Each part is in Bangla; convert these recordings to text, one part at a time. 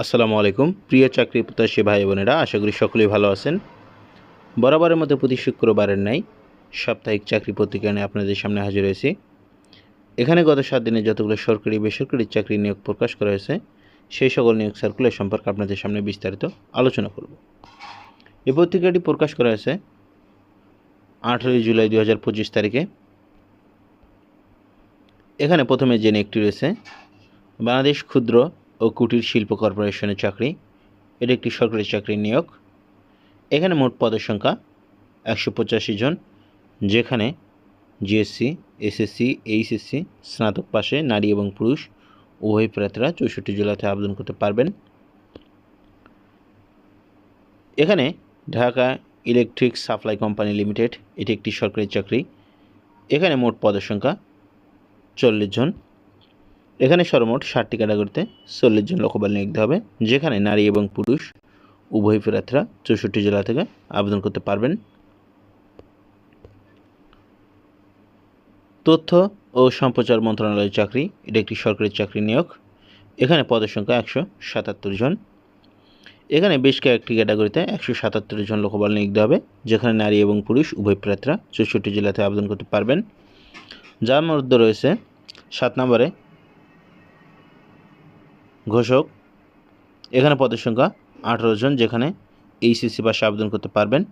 আসসালামু আলাইকুম। প্রিয় চাকরি প্রত্যাশী ভাই বোনেরা, আশা করি সকলেই ভালো আছেন। বরাবরের মতো প্রতি শুক্রবারের নাই সাপ্তাহিক চাকরি পত্রিকা নিয়ে আপনাদের সামনে হাজির হয়েছি। এখানে গত সাত দিনে যতগুলো সরকারি, বেসরকারি চাকরি নিয়োগ প্রকাশ করা হয়েছে, সেই সকল নিয়োগ সার্কুলার সম্পর্কে আপনাদের সামনে বিস্তারিত আলোচনা করব। এই পত্রিকাটি প্রকাশ করা হয়েছে আঠেরোই জুলাই দু হাজার পঁচিশ তারিখে। এখানে প্রথমে যে নিয়োগটি রয়েছে, বাংলাদেশ ক্ষুদ্র ও কুটির শিল্প কর্পোরেশনের চাকরি। এটি একটি সরকারি চাকরির নিয়োগ। এখানে মোট পদের সংখ্যা একশো পঁচাশি জন, যেখানে জিএসসি এসএসসি এইচএসসি স্নাতক পাশে নারী এবং পুরুষ, উভয় প্রার্থীরা চৌষট্টি জেলাতে আবেদন করতে পারবেন। এখানে Dhaka electric supply company limited, এটি একটি সরকারি চাকরি। এখানে মোট পদের সংখ্যা চল্লিশ জন। এখানে সর্বমোট ষাটটি ক্যাটাগরিতে চল্লিশ জন লোকবল নিয়োগ হবে, যেখানে নারী এবং পুরুষ, উভয় প্রার্থীরা চৌষট্টি জেলা থেকে আবেদন করতে পারবেন। তথ্য ও সম্প্রচার মন্ত্রণালয়ের চাকরি, এটা একটি সরকারি চাকরি নিয়োগ, এখানে পদের সংখ্যা একশো সাতাত্তর জন। এখানে বেশ কয়েকটি ক্যাটাগরিতে একশো সাতাত্তর জন লোকবল নিয়োগ হবে, যেখানে নারী এবং পুরুষ, উভয় প্রার্থীরা চৌষট্টি জেলাতে আবেদন করতে পারবেন। যার মধ্যে রয়েছে সাত নম্বরে ঘোষক। এখানে পদের সংখ্যা আঠারো জন, যেখানে এইচএসসি পাশে আবেদন করতে পারবেন।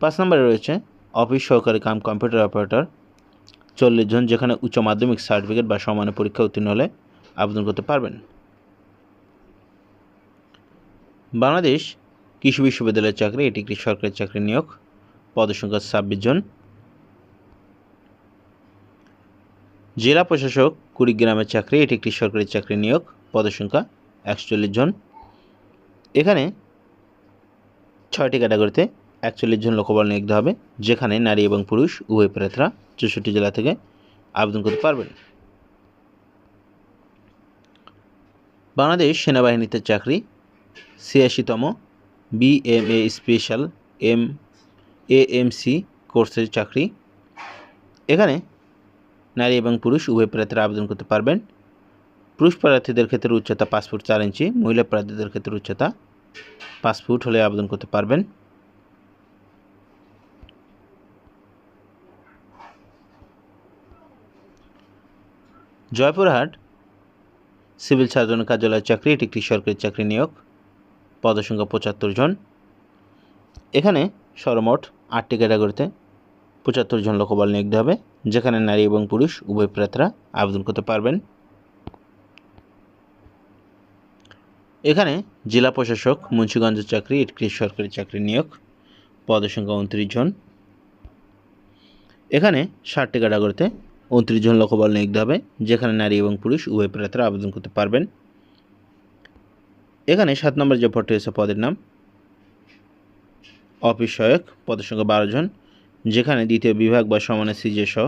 পাঁচ নম্বরে রয়েছে অফিস সহকারী কাম কম্পিউটার অপারেটর চল্লিশ জন, যেখানে উচ্চ মাধ্যমিক সার্টিফিকেট বা সমানের পরীক্ষা উত্তীর্ণ হলে আবেদন করতে পারবেন। বাংলাদেশ কৃষি বিশ্ববিদ্যালয়ের চাকরি, এটি একটি সরকারি চাকরি নিয়োগ। পদের সংখ্যা ছাব্বিশ জন। জেলা প্রশাসক কুড়িগ্রামের চাকরি, এটি একটি সরকারি চাকরি নিয়োগ। পদের সংখ্যা একচল্লিশ জন। এখানে ছয়টি ক্যাটাগরিতে একচল্লিশ জন লোকবল নিয়োগ হবে, যেখানে নারী এবং পুরুষ, উভয় প্রার্থীরা চৌষট্টি জেলা থেকে আবেদন করতে পারবেন। বাংলাদেশ সেনাবাহিনীতে চাকরি, ছিয়াশিতম বিএমএ স্পেশাল এম, এএমসি কোর্সের চাকরি। এখানে নারী এবং পুরুষ, উভয় প্রার্থীরা আবেদন করতে পারবেন। পুরুষ প্রার্থীদের ক্ষেত্রে উচ্চতা পাঁচ ফুট চার ইঞ্চি মহিলা প্রার্থীদের ক্ষেত্রে উচ্চতা পাঁচ ফুট হলে আবেদন করতে পারবেন। জয়পুরহাট সিভিল সার্জন কার্যালয়ের চাকরি, এটি একটি সরকারি চাকরি নিয়োগ পদসংখ্যা পঁচাত্তর জন। এখানে সর্বমোট আটটি ক্যাটাগরিতে পঁচাত্তর জন লোকবল নিয়োগ হবে, যেখানে নারী এবং পুরুষ, উভয় প্রার্থীরা আবেদন করতে পারবেন। এখানে জেলা প্রশাসক মুন্সিগঞ্জের চাকরি একটি সরকারি চাকরি নিয়োগ, পদের সংখ্যা উনত্রিশ জন। এখানে ষাটটি ক্যাটাগরিতে উনত্রিশ জন লোকবল নিয়োগ হবে, যেখানে নারী এবং পুরুষ, উভয় প্রার্থীরা আবেদন করতে পারবেন। এখানে সাত নম্বর যে পদটি হয়েছে পদের নাম, অফিস সহায়ক, পদের সংখ্যা বারো জন, যেখানে দ্বিতীয় বিভাগ বা সমানের সিজে সহ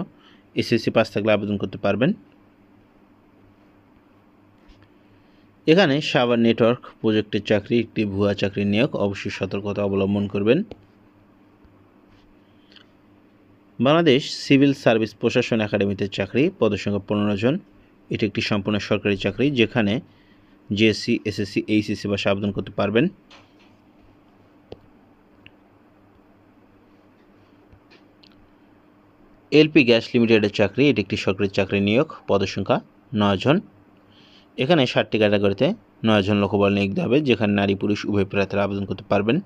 এসএসসি পাস থাকলে আবেদন করতে পারবেন। এখানে সাবার নেটওয়ার্ক প্রজেক্টের চাকরি, একটি ভুয়া চাকরি নিয়োগ, অবশ্যই সতর্কতা অবলম্বন করবেন। বাংলাদেশ সিভিল সার্ভিস প্রশাসন একাডেমিতে চাকরি, পদসংখ্যা পনেরো জন। এটি একটি সম্পূর্ণ সরকারি চাকরি, যেখানে জিএসসি, এসএসসি, এইচএসসি বা আবেদন করতে পারবেন। এলপি গ্যাস লিমিটেডের চাকরি, এটি একটি সরকারি চাকরি নিয়োগ, পদসংখ্যা নয় জন। এখানে ষাটটি ক্যাটাগরিতে নয় জন লোকবল নিয়োগ হবে, যেখানে নারী, পুরুষ, উভয় প্রার্থীরা আবেদন করতে পারবেন।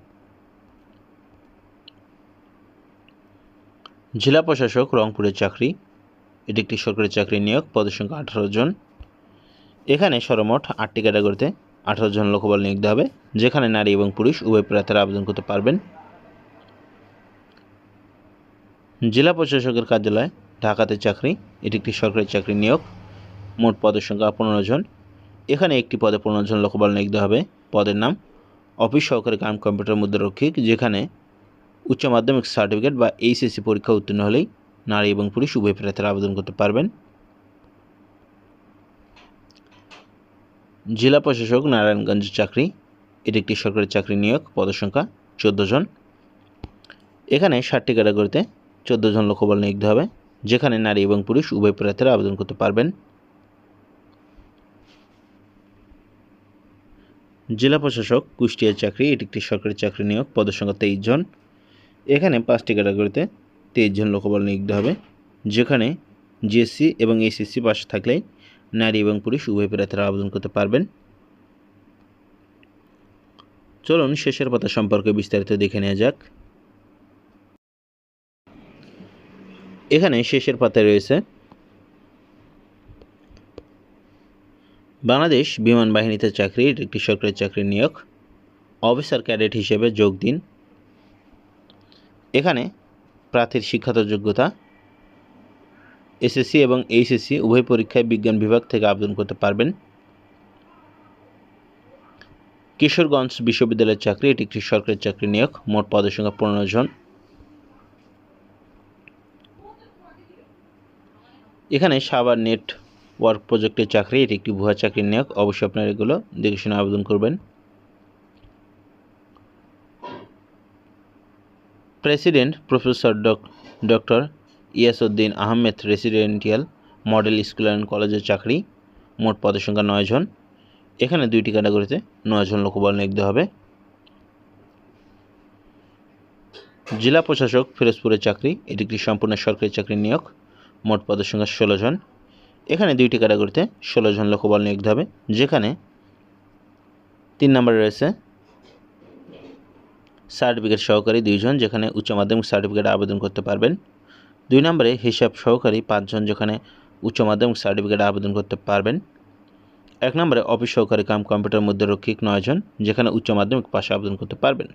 জেলা প্রশাসক রংপুরের চাকরি, এটি একটি সরকারি চাকরি নিয়োগ, পদের সংখ্যা আঠারো জন। এখানে সর্বমোট আটটি ক্যাটাগরিতে আঠারো জন লোকবল নিয়োগ হবে, যেখানে নারী এবং পুরুষ উভয় প্রার্থীরা আবেদন করতে পারবেন। জেলা প্রশাসকের কার্যালয়, ঢাকাতে চাকরি, এটি একটি সরকারি চাকরি নিয়োগ, মোট পদের সংখ্যা পনেরো জন। এখানে একটি পদে পনেরো জন লোকবল দেওয়া হবে। পদের নাম অফিস সহকারী কাম কম্পিউটার মুদ্রারক্ষিক, যেখানে উচ্চ মাধ্যমিক সার্টিফিকেট বা এইচএসসি পরীক্ষা উত্তীর্ণ হলেই নারী এবং পুরুষ উভয় প্রার্থীরা আবেদন করতে পারবেন। জেলা প্রশাসক নারায়ণগঞ্জের চাকরি, এটি একটি সরকারি চাকরি নিয়োগ, পদের সংখ্যা চোদ্দ জন। এখানে ষাটটি ক্যাটাগরিতে চোদ্দ জন লোকবল নিয়োগ হবে, যেখানে নারী এবং পুরুষ উভয় প্রার্থীরা আবেদন করতে পারবেন। জেলা প্রশাসক কুষ্টিয়ার চাকরি, এটি একটি সরকারি চাকরি নিয়োগ, পদের সংখ্যা তেইশ জন। এখানে পাঁচটি ক্যাটাগরিতে তেইশ জন লোকবল নিয়োগ হবে, যেখানে জিএসসি এবং এসএসসি পাশ থাকলে নারী এবং পুরুষ উভয় প্রার্থীরা আবেদন করতে পারবেন। চলুন শেষের পাতা সম্পর্কে বিস্তারিত দেখে নেওয়া যাক। এখানে শেষের পাতায় রয়েছে বাংলাদেশ বিমান বাহিনীতে চাকরি এটি একটি সরকারি চাকরির নিয়োগ অফিসার ক্যাডেট হিসেবে যোগ দিন। এখানে প্রার্থীর শিক্ষাগত যোগ্যতা, এসএসসি এবং এইচএসসি উভয় পরীক্ষায় বিজ্ঞান বিভাগ থেকে আবেদন করতে পারবেন। কিশোরগঞ্জ বিশ্ববিদ্যালয়ের চাকরি, এটি একটি সরকারি চাকরি নিয়োগ, মোট পদের সংখ্যা পনেরো জন। এখানে সাবার নেট ওয়ার্ক প্রজেক্টের চাকরি, এটি একটি ভুয়া চাকরির নিয়োগ। অবশ্যই আপনারা এগুলো দেখে শুনে আবেদন করবেন। President professor doctor Yasuddin Ahmed, residential model school and কলেজের চাকরি, মোট পদের সংখ্যা নয় জন। এখানে দুইটি ক্যাটাগরিতে নয় জন লোকবল নিয়োগ হবে। জেলা প্রশাসক ফিরোজপুরের চাকরি, এটি একটি সম্পূর্ণ সরকারি চাকরি নিয়োগ, মোট পদের সংখ্যা ষোলো জন। এখানে দুইটি ক্যাটাগরিতে ষোলো জন লোকবল নিয়োগ হবে, যেখানে তিন নম্বরে রয়েছে সার্টিফিকেট সহকারী দুইজন যেখানে উচ্চ মাধ্যমিক সার্টিফিকেট আবেদন করতে পারবেন। দুই নম্বরে হিসাব সহকারী পাঁচজন যেখানে উচ্চ মাধ্যমিক সার্টিফিকেট আবেদন করতে পারবেন। এক নম্বরে অফিস সহকারী কাম কম্পিউটার মধ্যে রক্ষিক নয়জন যেখানে উচ্চ মাধ্যমিক পাশে আবেদন করতে পারবেন।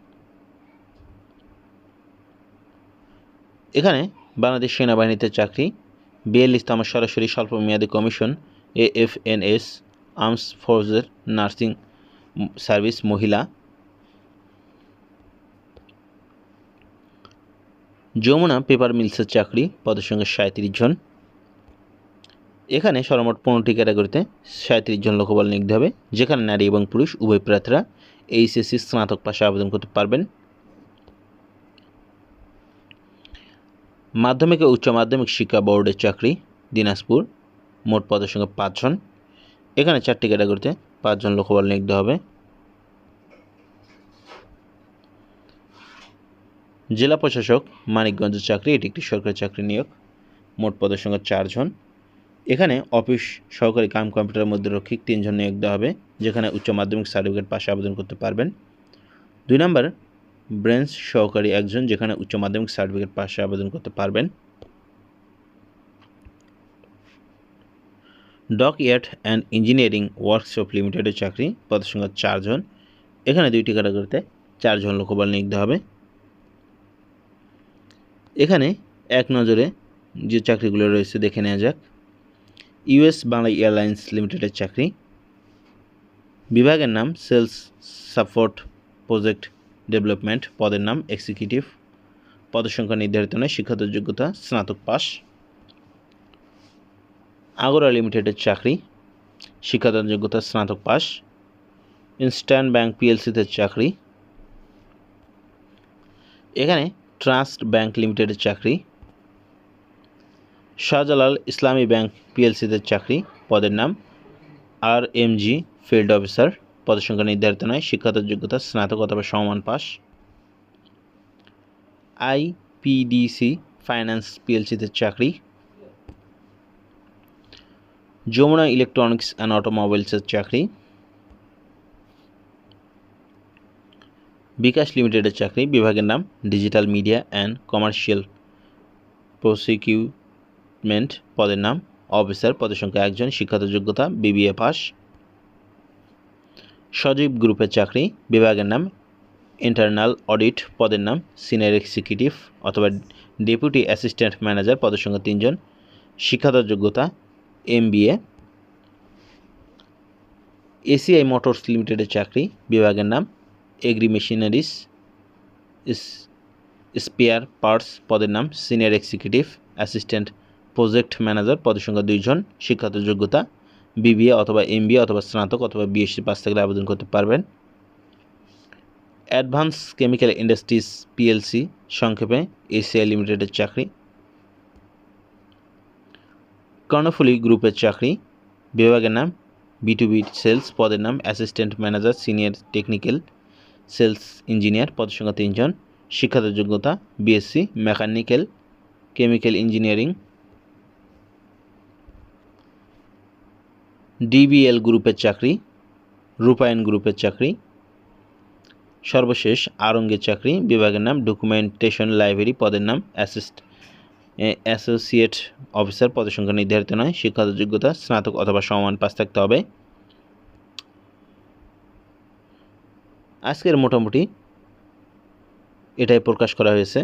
এখানে বাংলাদেশ সেনাবাহিনীতে চাকরি বিয়াল্লিশতম সরাসরি স্বল্পমেয়াদী কমিশন, এএফএনএস আর্মস ফোর্সের নার্সিং সার্ভিস মহিলা। যমুনা পেপার মিলসের চাকরি, পদের সঙ্গে সাঁত্রিশ জন। এখানে সর্বমোট পনেরোটি ক্যাটাগরিতে সাঁত্রিশ জন লোকবল নিয়োগ হবে, যেখানে নারী এবং পুরুষ, উভয় প্রার্থীরা এইচএসসি স্নাতক পাশে আবেদন করতে পারবেন। মাধ্যমিক ও উচ্চ মাধ্যমিক শিক্ষা বোর্ডের চাকরি, দিনাজপুর। মোট পদের সঙ্গে পাঁচজন। এখানে চারটি ক্যাটাগরিতে পাঁচজন লোকবল নিয়োগ হবে। জেলা প্রশাসক মানিকগঞ্জের চাকরি, এটি একটি সরকারি চাকরি নিয়োগ। মোট পদের সংখ্যা চারজন। এখানে অফিস সহকারী কাম কম্পিউটারের মধ্যে রক্ষিক তিনজন নিয়োগ দেওয়া হবে, যেখানে উচ্চ মাধ্যমিক সার্টিফিকেট পাশে আবেদন করতে পারবেন। দুই নম্বর ব্রেঞ্চ সহকারী একজন যেখানে উচ্চ মাধ্যমিক সার্টিফিকেট পাশে আবেদন করতে পারবেন। Dockyard and engineering workshop লিমিটেডের চাকরি, পদের সংখ্যা চারজন এখানে দুইটি ক্যাটাগরিতে চারজন লোকবল নিয়োগ হবে। এখানে এক নজরে যে চাকরিগুলো রয়েছে দেখে নেওয়া যাক। ইউএস বাংলা এয়ারলাইন্স লিমিটেডের চাকরি। বিভাগের নাম সেলস সাপোর্ট প্রজেক্ট ডেভেলপমেন্ট পদের নাম এক্সিকিউটিভ পদের সংখ্যা নির্ধারিত নয়, শিক্ষাগত যোগ্যতা, স্নাতক পাস আগরা লিমিটেডের চাকরি শিক্ষাগত যোগ্যতা, স্নাতক পাস ইনস্ট্যান্ট ব্যাংক পিএলসিতে চাকরি। এখানে ট্রাস্ট ব্যাংক লিমিটেডের চাকরি। শাহজালাল ইসলামী ব্যাংক পিএলসিতে চাকরি, পদের নাম R M G field officer. পদের সংখ্যা নির্ধারিত নয়, শিক্ষাগত যোগ্যতা স্নাতক অথবা সমান পাস। আইপিডিসি ফাইন্যান্স পিএলসিতে চাকরি। যমুনা ইলেকট্রনিক্স অ্যান্ড অটোমোবাইলসের চাকরি। বিকাশ লিমিটেডের চাকরি, বিভাগের নাম digital media and commercial procurement পদের নাম। অফিসার, পদের সংখ্যা একজন, শিক্ষাগত যোগ্যতা, বিবিএ পাস। সজীব গ্রুপের চাকরি, বিভাগের নাম ইন্টারনাল অডিট পদের নাম সিনিয়র এক্সিকিউটিভ অথবা ডেপুটি অ্যাসিস্ট্যান্ট ম্যানেজার পদের সংখ্যা তিনজন, শিক্ষাগত যোগ্যতা এম এসিআই মোটরস লিমিটেডের চাকরি, বিভাগের নাম এগ্রি মেশিনারিস স্পেয়ার পার্টস পদের নাম senior executive assistant project manager পদের সংখ্যা দুইজন, শিক্ষাগত যোগ্যতা বিবিএ অথবা এমবিএ অথবা স্নাতক অথবা বিএসসি পাস থাকলে আবেদন করতে পারবেন। অ্যাডভান্স কেমিক্যাল ইন্ডাস্ট্রিজ পিএলসি সংক্ষেপে এসিআই লিমিটেডের চাকরি। কর্ণফুলি গ্রুপের চাকরি। বিভাগের নাম বি টু বি সেলস পদের নাম assistant manager senior technical sales engineer পদের সংখ্যা তিনজন। শিক্ষাগত যোগ্যতা BSc mechanical chemical engineering DBL গ্রুপের চাকরি, রূপায়ণ গ্রুপের চাকরি, সর্বশেষ আরঙ্গের চাকরি, বিভাগের নাম ডকুমেন্টেশন লাইব্রেরি পদের নাম অ্যাসিস্ট অ্যাসোসিয়েট অফিসার পদের সংখ্যা নির্ধারিত নয়, শিক্ষাগত যোগ্যতা, স্নাতক অথবা সমান পাস থাকতে হবে। আজকের মোটামুটি এটাই প্রকাশ করা হয়েছে।